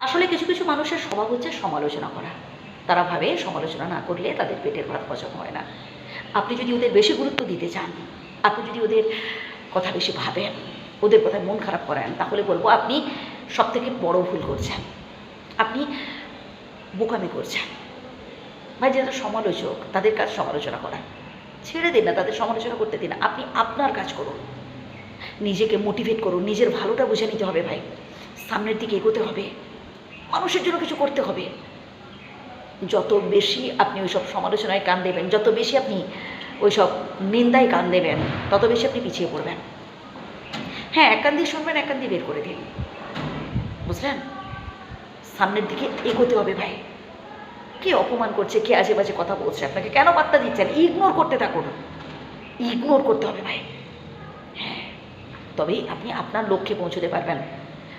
আসলে কিছু কিছু মানুষের স্বভাব হচ্ছে সমালোচনা করা। তারা ভাবে সমালোচনা না করলে তাদের পেটের ভাত হজম হয় না। আপনি যদি ওদের বেশি গুরুত্ব দিতে চান, আপনি যদি ওদের কথা বেশি ভাবেন, ওদের কথায় মন খারাপ করেন, তাহলে বলব আপনি সব থেকে বড় ভুল করছেন। আপনি বোকামি করছেন। ভাই, যারা সমালোচক, তাদের কাজ সমালোচনা করা। ছেড়ে দিন না, তাদের সমালোচনা করতে দিন। আপনি আপনার কাজ করুন। নিজেকে মোটিভেট করুন। নিজের ভালোটা বুঝে নিতে হবে ভাই। সামনের দিকে এগোতে হবে। মানুষের জন্য কিছু করতে হবে। যত বেশি আপনি ওইসব সমালোচনায় কান দেবেন, যত বেশি আপনি ওইসব নিন্দায় কান দেবেন, তত বেশি আপনি পিছিয়ে পড়বেন। হ্যাঁ এক কান দিয়ে শুনবেন, এক কান দিয়ে বের করে দিন। বুঝলেন? সামনের দিকে এগোতে হবে ভাই। কে অপমান করছে, কে আজে বাজে কথা বলছে, আপনাকে কেন পাত্তা দিচ্ছেন? ইগনোর করতে থাকুন। ইগনোর করতে হবে ভাই। হ্যাঁ তবেই আপনি আপনার লক্ষ্যে পৌঁছতে পারবেন।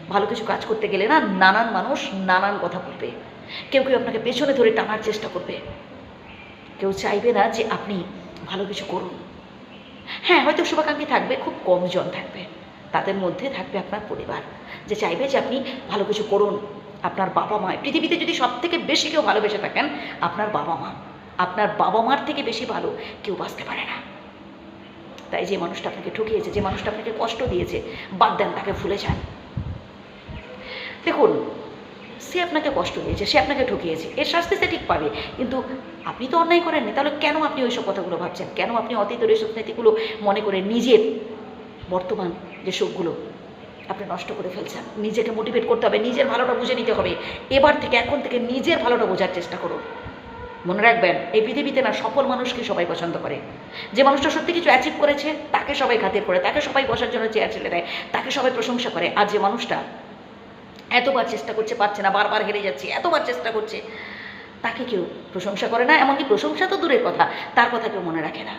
ভালো কিছু কাজ করতে গেলে না নানান মানুষ নানান কথা বলবে। কেউ কেউ আপনাকে পেছনে ধরে টানার চেষ্টা করবে। কেউ চাইবে না যে আপনি ভালো কিছু করুন। হ্যাঁ হয়তো শুভাকাঙ্ক্ষী থাকবে, খুব কম জন থাকবে। তাদের মধ্যে থাকবে আপনার পরিবার। যে চাইবে যে আপনি ভালো কিছু করুন। আপনার বাবা মা, পৃথিবীতে যদি সব থেকে বেশি কেউ ভালোবেসে থাকেন, আপনার বাবা মা। আপনার বাবা মার থেকে বেশি ভালো কেউ বাঁচতে পারে না। তাই যে মানুষটা আপনাকে ঠকিয়েছে, যে মানুষটা আপনাকে কষ্ট দিয়েছে, বাদ দেন, তাকে ভুলে যান। দেখুন, সে আপনাকে কষ্ট দিয়েছে, সে আপনাকে ঠকিয়েছে, এর শাস্তি সে ঠিক পাবে। কিন্তু আপনি তো অন্যায় করেননি তাহলে কেন আপনি ওইসব কথাগুলো ভাবছেন? কেন আপনি অতীতের ওইসব স্মৃতিগুলো মনে করে নিজের বর্তমান যে সুখগুলো আপনি নষ্ট করে ফেলছেন? নিজেকে মোটিভেট করতে হবে, নিজের ভালোটা বুঝে নিতে হবে। এবার থেকে, এখন থেকে নিজের ভালোটা বোঝার চেষ্টা করুন। মনে রাখবেন, এই পৃথিবীতে না সফল মানুষকে সবাই পছন্দ করে। যে মানুষটা সত্যি কিছু অ্যাচিভ করেছে, তাকে সবাই খাতির করে, তাকে সবাই বসার জন্য চেয়ার ছেলে দেয়, তাকে সবাই প্রশংসা করে। আর যে মানুষটা এতবার চেষ্টা করছে, পারছে না, বারবার হেরে যাচ্ছে, এতবার চেষ্টা করছে। তাকে কেউ প্রশংসা করে না, এমনকি প্রশংসা তো দূরের কথা, তার কথা কেউ মনে রাখে না।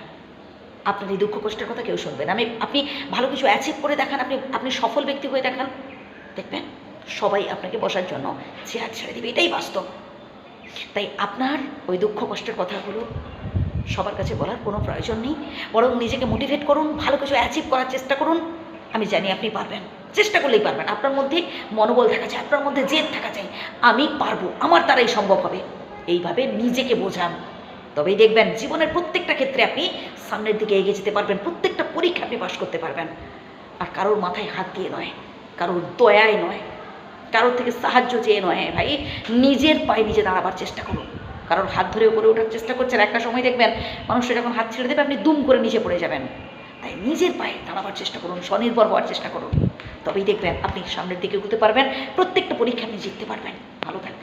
আপনার এই দুঃখ কষ্টের কথা কেউ শুনবে না। আমি, আপনি ভালো কিছু অ্যাচিভ করে দেখান, আপনি আপনি সফল ব্যক্তি হয়ে দেখান। দেখবেন, সবাই আপনাকে বসার জন্য চেয়ার ছেড়ে দেবে, এটাই বাস্তব। তাই আপনার ওই দুঃখ কষ্টের কথাগুলো সবার কাছে বলার কোনো প্রয়োজন নেই। বরং নিজেকে মোটিভেট করুন, ভালো কিছু অ্যাচিভ করার চেষ্টা করুন। আমি জানি আপনি পারবেন। চেষ্টা করলেই পারবেন। আপনার মধ্যে মনোবল থাকা চাই, আপনার মধ্যে জেদ থাকা চাই। আমি পারব, আমার দ্বারাই সম্ভব হবে। এইভাবে নিজেকে বোঝান। তবেই দেখবেন জীবনের প্রত্যেকটা ক্ষেত্রে আপনি সামনের দিকে এগিয়ে যেতে পারবেন, প্রত্যেকটা পরীক্ষা আপনি পাশ করতে পারবেন। আর কারোর মাথায় হাত দিয়ে নয়, কারোর দয়ায় নয়, কারোর থেকে সাহায্য চেয়ে নয়। ভাই, নিজের পায়ে নিজে দাঁড়াবার চেষ্টা করুন। কারোর হাত ধরে উপরে ওঠার চেষ্টা করছেন, একটা সময় দেখবেন মানুষটা যখন হাত ছেড়ে দেবে, আপনি দুম করে নিচে পড়ে যাবেন। তাই নিজের পায়ে দাঁড়াবার চেষ্টা করুন, স্বনির্ভর হওয়ার চেষ্টা করুন। তবেই দেখবেন আপনি সামনের দিকে এগোতে পারবেন। প্রত্যেকটা পরীক্ষা আপনি জিততে পারবেন। ভালো থাকবেন।